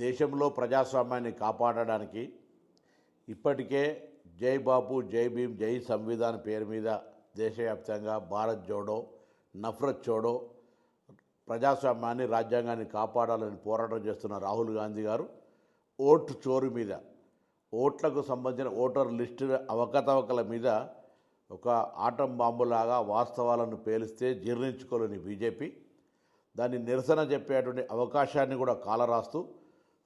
దేశంలో ప్రజాస్వామ్యాన్ని కాపాడడానికి ఇప్పటికే జై బాపు జై భీమ్ జై సంవిధాన్ పేరు మీద దేశవ్యాప్తంగా భారత్ జోడో నఫ్రత్ చోడో ప్రజాస్వామ్యాన్ని రాజ్యాంగాన్ని కాపాడాలని పోరాటం చేస్తున్న రాహుల్ గాంధీ గారు ఓటు చోరు మీద ఓట్లకు సంబంధించిన ఓటర్ లిస్టు అవకతవకల మీద ఒక ఆటం బాంబులాగా వాస్తవాలను పేలిస్తే జీర్ణించుకోలేని బీజేపీ. దాన్ని నిరసన చెప్పేటువంటి అవకాశాన్ని కూడా కాలరాస్తూ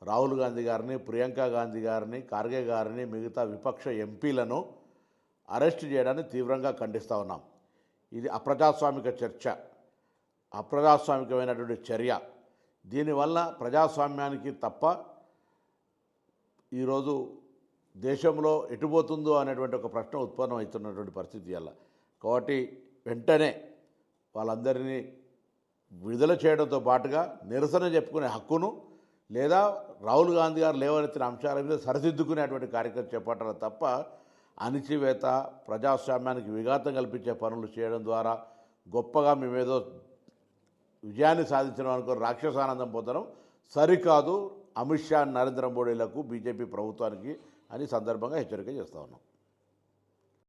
రాహుల్ గాంధీ గారిని ప్రియాంక గాంధీ గారిని ఖార్గే గారిని మిగతా విపక్ష ఎంపీలను అరెస్ట్ చేయడాన్ని తీవ్రంగా ఖండిస్తూ ఉన్నాం. ఇది అప్రజాస్వామిక చర్చ అప్రజాస్వామికమైనటువంటి చర్య. దీనివల్ల ప్రజాస్వామ్యానికి తప్ప ఈరోజు దేశంలో ఎటుపోతుందో అనేటువంటి ఒక ప్రశ్న ఉత్పన్నం అవుతున్నటువంటి పరిస్థితి వల్ల కాబట్టి వెంటనే వాళ్ళందరినీ విడుదల చేయడంతో పాటుగా నిరసన చెప్పుకునే హక్కును లేదా రాహుల్ గాంధీ గారు లేవనెత్తిన అంశాల మీద సరిదిద్దుకునేటువంటి కార్యక్రమం చేపట్టాలి తప్ప అణిచివేత ప్రజాస్వామ్యానికి విఘాతం కల్పించే పనులు చేయడం ద్వారా గొప్పగా మేమేదో విజయాన్ని సాధించడం అనుకో రాక్షసానందం పొందడం సరికాదు. అమిత్ షా నరేంద్ర మోడీలకు బీజేపీ ప్రభుత్వానికి అని సందర్భంగా హెచ్చరిక చేస్తా ఉన్నాం.